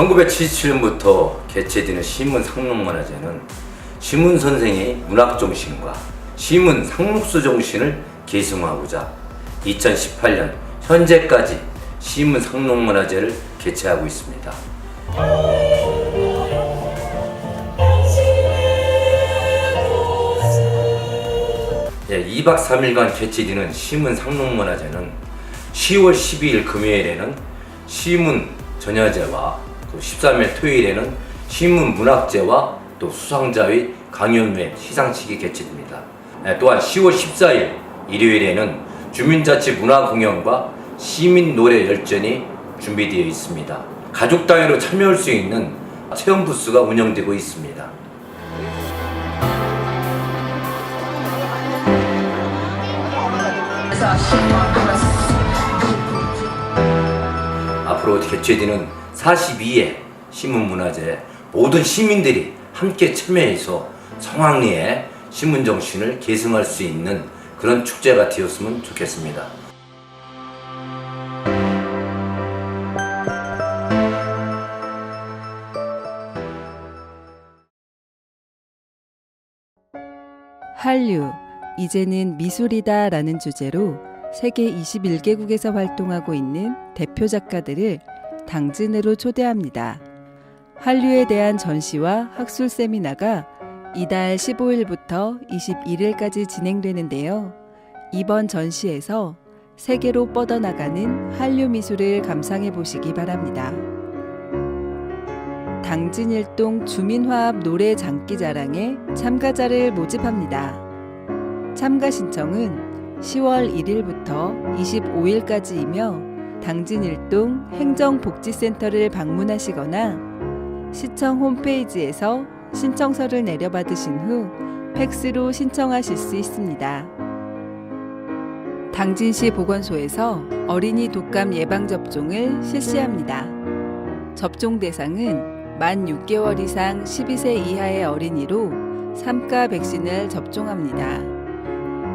1977년부터 개최되는 시문 상록문화제는 시문 선생의 문학 정신과 시문 상록수 정신을 계승하고자 2018년 현재까지 시문 상록문화제를 개최하고 있습니다. 예, 2박 3일간 개최되는 시문 상록문화제는 10월 12일 금요일에는 시문 전야제와 또 13일 토요일에는 시문 문학제와 또 수상자의 강연 및 시상식이 개최됩니다. 예, 또한 10월 14일 일요일에는 주민자치 문화 공연과 시민 노래 열전이 준비되어 있습니다. 가족 단위로 참여할 수 있는 체험 부스가 운영되고 있습니다. 개최되는 42회 신문문화제 모든 시민들이 함께 참여해서 성황리의 신문 정신을 계승할 수 있는 그런 축제가 되었으면 좋겠습니다. 한류, 이제는 미술이다 라는 주제로 세계 21개국에서 활동하고 있는 대표 작가들을 당진으로 초대합니다. 한류에 대한 전시와 학술 세미나가 이달 15일부터 21일까지 진행되는데요. 이번 전시에서 세계로 뻗어나가는 한류 미술을 감상해 보시기 바랍니다. 당진일동 주민화합 노래 장기 자랑에 참가자를 모집합니다. 참가 신청은 10월 1일부터 25일까지이며 당진 일동 행정복지센터를 방문하시거나 시청 홈페이지에서 신청서를 내려받으신 후 팩스로 신청하실 수 있습니다. 당진시 보건소에서 어린이 독감 예방접종을 실시합니다. 접종 대상은 만 6개월 이상 12세 이하의 어린이로 3가 백신을 접종합니다.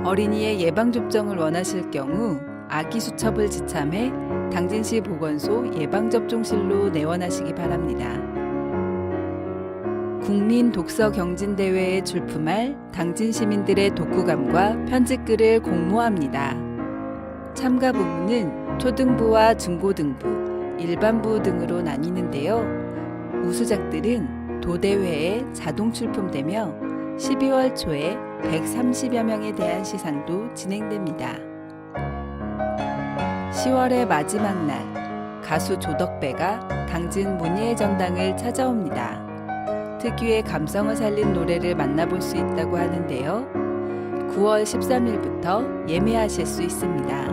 어린이의 예방접종을 원하실 경우 아기 수첩을 지참해 당진시 보건소 예방접종실로 내원하시기 바랍니다. 국민 독서 경진대회에 출품할 당진 시민들의 독후감과 편집글을 공모합니다. 참가 부문은 초등부와 중고등부, 일반부 등으로 나뉘는데요. 우수작들은 도대회에 자동 출품되며 12월 초에 130여 명에 대한 시상도 진행됩니다. 10월의 마지막 날, 가수 조덕배가 당진 문예의 전당을 찾아옵니다. 특유의 감성을 살린 노래를 만나볼 수 있다고 하는데요. 9월 13일부터 예매하실 수 있습니다.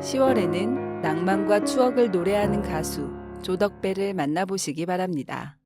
10월에는 낭만과 추억을 노래하는 가수 조덕배를 만나보시기 바랍니다.